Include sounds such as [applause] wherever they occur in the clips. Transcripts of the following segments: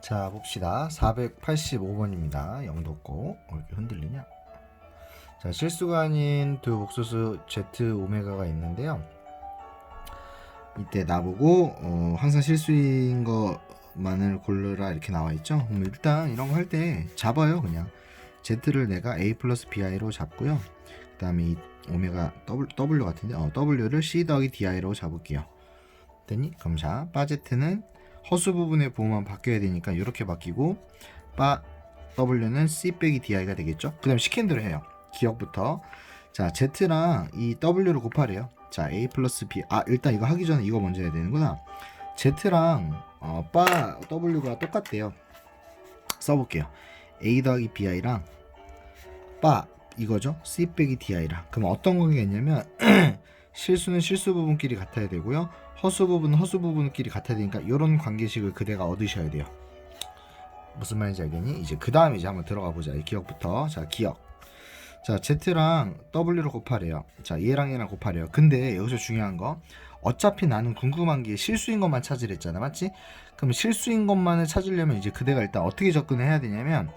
자 봅시다. 485번입니다. 영도고 왜 이렇게 흔들리냐? 자 실수가 아닌 두 복소수 Z 오메가가 있는데요. 이때 나보고 어, 항상 실수인 것만을 고르라 이렇게 나와 있죠. 그럼 일단 이런 거 할 때 잡아요 그냥. Z를 내가 A 플러스 BI로 잡고요. 그 다음에 이 오메가 W, W 같은데 어, W를 C 더하기 DI로 잡을게요. 됐니? 그럼 자 바제트는 허수 부분의 부호만 바뀌어야 되니까 이렇게 바뀌고 바 W는 C 빼기 DI가 되겠죠? 그 다음 시킨 대로 해요. 기억부터. 자 Z랑 이 W를 곱하래요. 자 A 플러스 B. 아 일단 이거 하기 전에 이거 먼저 해야 되는구나. Z랑 어, 바 W가 똑같대요. 써볼게요. A 더하기 BI랑 바 이거죠? C 빼기 DI랑. 그럼 어떤 관계가 있냐면 [clears throat] 실수는 실수 부분끼리 같아야 되고요. 허수 부분은 허수 부분끼리 같아야 되니까 이런 관계식을 그대가 얻으셔야 돼요. 무슨 말인지 알겠니? 이제 그 다음에 이제 한번 들어가 보자. 이 기억부터. 자 기억. 자 Z랑 W를 곱하래요. 자 얘랑 얘랑 곱하래요. 근데 여기서 중요한 거. 어차피 나는 궁금한 게 실수인 것만 찾으랬잖아. 맞지? 그럼 실수인 것만을 찾으려면 이제 그대가 일단 어떻게 접근해야 되냐면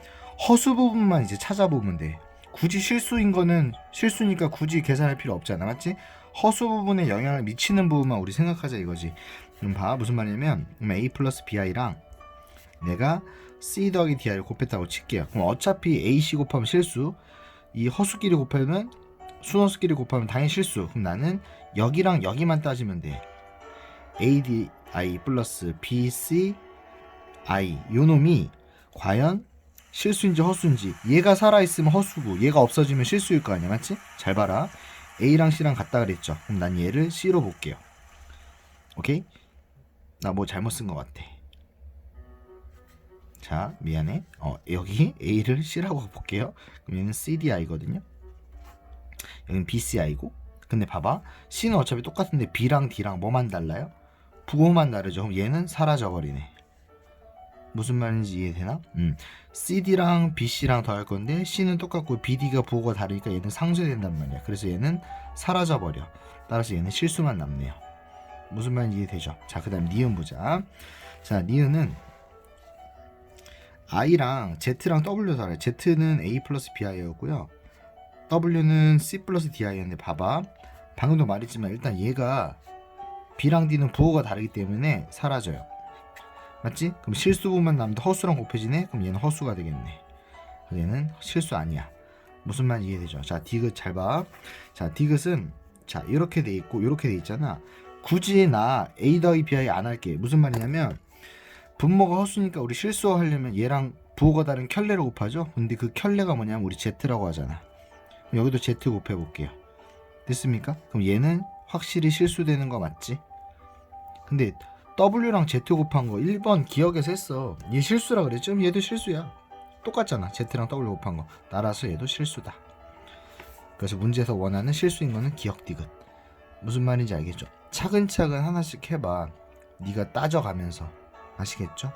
허수 부분만 이제 찾아보면 돼. 굳이 실수인 거는 실수니까 굳이 계산할 필요 없잖아. 맞지? 허수 부분에 영향을 미치는 부분만 우리 생각하자 이거지. 그럼 봐 무슨 말이냐면 A 플러스 BI랑 내가 C 더하기 DI를 곱했다고 칠게요. 그럼 어차피 AC 곱하면 실수 이 허수끼리 곱하면 순허수끼리 곱하면 당연히 실수. 그럼 나는 여기랑 여기만 따지면 돼. ADI 플러스 BCI 요 놈이 과연 실수인지 허수인지 얘가 살아있으면 허수고 얘가 없어지면 실수일 거 아니야. 맞지? 잘 봐라 A랑 C랑 같다 그랬죠. 그럼 난 얘를 C로 볼게요. 오케이? 나 뭐 잘못 쓴 것 같아. 자 미안해. 어 여기 A를 C라고 볼게요. 그럼 얘는 CDI거든요. 여기는 BCI고. 근데 봐봐. C는 어차피 똑같은데 B랑 D랑 뭐만 달라요? 부호만 다르죠. 그럼 얘는 사라져 버리네 무슨 말인지 이해되나? 음. CD랑 BC랑 더할 건데 C는 똑같고 BD가 부호가 다르니까 얘는 상쇄된단 말이야. 그래서 얘는 사라져 버려. 따라서 얘는 실수만 남네요. 무슨 말인지 이해되죠? 자, 그다음 니은 보자. 자, 니은은 I랑 Z랑 W 더해. Z는 A 플러스 BI였고요. W는 C 플러스 DI였는데 봐봐. 방금도 말했지만 일단 얘가 B랑 D는 부호가 다르기 때문에 사라져요. 맞지? 그럼 실수 부분만 남는데 허수랑 곱해지네? 그럼 얘는 허수가 되겠네. 얘는 실수 아니야. 무슨 말인지 이해되죠? 자, 디귿 잘 봐. 자, 디귿은 자 이렇게 돼 있고 이렇게 돼 있잖아. 굳이 나 A 더하기 BI 안 할게. 무슨 말이냐면 분모가 허수니까 우리 실수하려면 얘랑 부호가 다른 켤레를 곱하죠. 근데 그 켤레가 뭐냐면 우리 Z라고 하잖아. 그럼 여기도 Z 곱해 볼게요. 됐습니까? 그럼 얘는 확실히 실수되는 거 맞지? 근데 W랑 Z 곱한 거 1번 기억에서 했어. 얘 실수라 그랬죠? 얘도 실수야. 똑같잖아. Z랑 W 곱한 거. 따라서 얘도 실수다. 그래서 문제에서 원하는 실수인 거는 기억 디귿. 무슨 말인지 알겠죠? 차근차근 하나씩 해봐. 네가 따져가면서 아시겠죠?